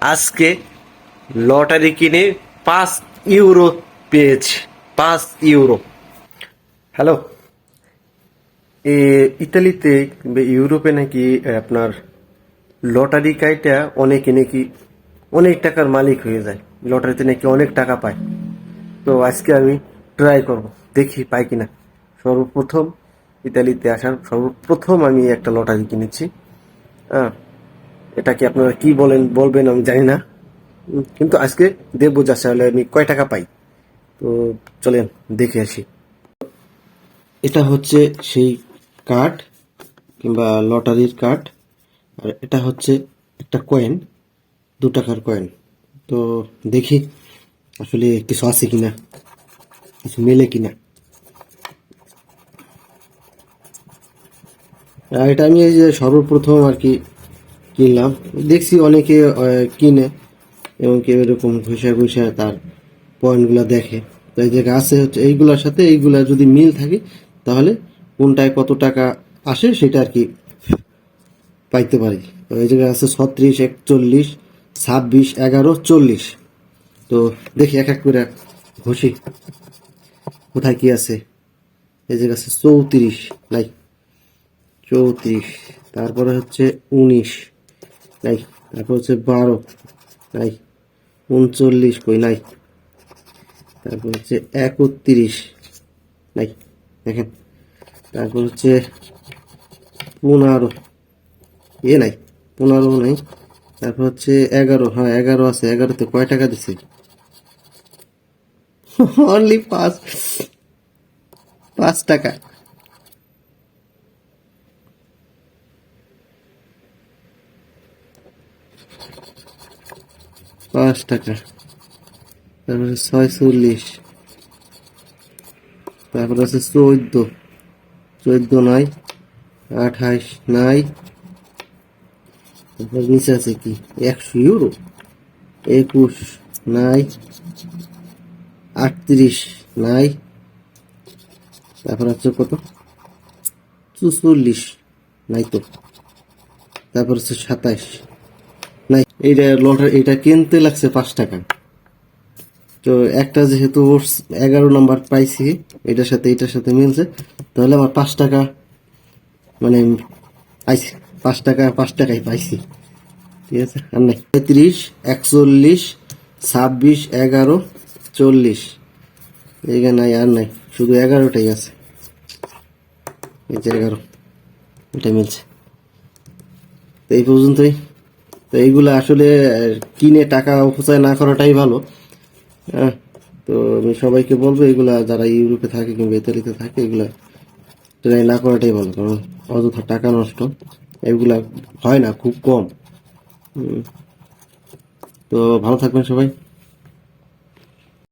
আজকে লটারি কিনে পাঁচ ইউরো পেয়েছি, পাঁচ ইউরো। হ্যালো? এ, ইতালিতে ইউরোপে নাকি আপনার লটারি কাইটা অনেকে নাকি অনেক টাকার মালিক হয়ে যায়। লটারিতে নাকি অনেক টাকা পায়। তো আজকে আমি ট্রাই করব, দেখি পাই কিনা। সর্বপ্রথম ইতালিতে আসার সর্বপ্রথম আমি একটা লটারি কিনেছি। হ্যাঁ এটাকে আপনারা কি বলেন, বলবেন আমি জানি না। কিন্তু আজকে দেখব যা তাহলে আমি কয় টাকা পাই? তো চলেন, দেখে আসি। এটা হচ্ছে সেই কার্ড কিংবা লটারির কার্ড, আর এটা হচ্ছে একটা কয়েন, দু টাকার কয়েন। তো দেখি আসলে কিছু আছে কিনা, কিছু মেলে কিনা। এটা আমি সর্বপ্রথম আর কি কিনলাম। দেখছি অনেকে কিনে এবং কেউ এরকম ঘষা ঘষা তার পয়েন্টগুলো দেখে। তো এই জায়গায় আছে হচ্ছে, এইগুলোর সাথে এইগুলা যদি মিল থাকে, তাহলে কোনটায় কত টাকা আসে সেটা আর কি পাইতে পারি। তো এই জায়গায় আছে ছত্রিশ, একচল্লিশ, ছাব্বিশ, এগারো, চল্লিশ। তো দেখি এক এক করে ঘষি। কোথায় কি আছে? এই জায়গায় আছে চৌত্রিশ নাই চৌত্রিশ, তারপরে হচ্ছে উনিশ। নাই। তারপর হচ্ছে বারো, নাই। উনচল্লিশ কই, নাই। তারপর হচ্ছে একত্রিশ, নাই। দেখেন। তারপর হচ্ছে পনেরো, এ নাই, পনেরো নাই। তারপর হচ্ছে এগারো হ্যাঁ এগারো আছে। এগারোতে কয় টাকা দিছে? অনলি পাঁচ পাঁচ টাকা। পাঁচ টাকা। তারপরে ছয়চল্লিশ। তারপরে আছে চোদ্দ। চোদ্দ নাই আঠাইশ নাই। তারপর নিচে আছে কি? একশো ইউরো। একুশ নাই, আটত্রিশ নাই। তারপর হচ্ছে কত? চুচল্লিশ নাই তো। তারপর হচ্ছে সাতাইশ এইটা লটারি এটা কিনতে লাগছে পাঁচ টাকা। তো একটা যেহেতু এগারো নাম্বার পাইছি, এটার সাথে এটার সাথে মিলছে, তাহলে আমার পাঁচ টাকা মানে পাইছি, পাঁচ টাকা, পাঁচ টাকাই পাইছি। ঠিক আছে? আর নাই। পঁয়ত্রিশ, একচল্লিশ, ছাব্বিশ, এগারো, চল্লিশ। এইখানে নাই, আর নাই। শুধু এগারোটাই আছে। এই যে এগারো, এটা মিলছে। তো এই পর্যন্তই। তো এইগুলো আসলে কিনে টাকা অপচয় না করাটাই ভালো। হ্যাঁ তো আমি সবাইকে বলব, এগুলো যারা ইউরোপে থাকে কিংবা ইতালিতে থাকে, এগুলো ট্রাই না করাটাই ভালো, কারণ অযথা টাকা নষ্ট, এগুলা হয় না, খুব কম। তো ভালো থাকবেন সবাই।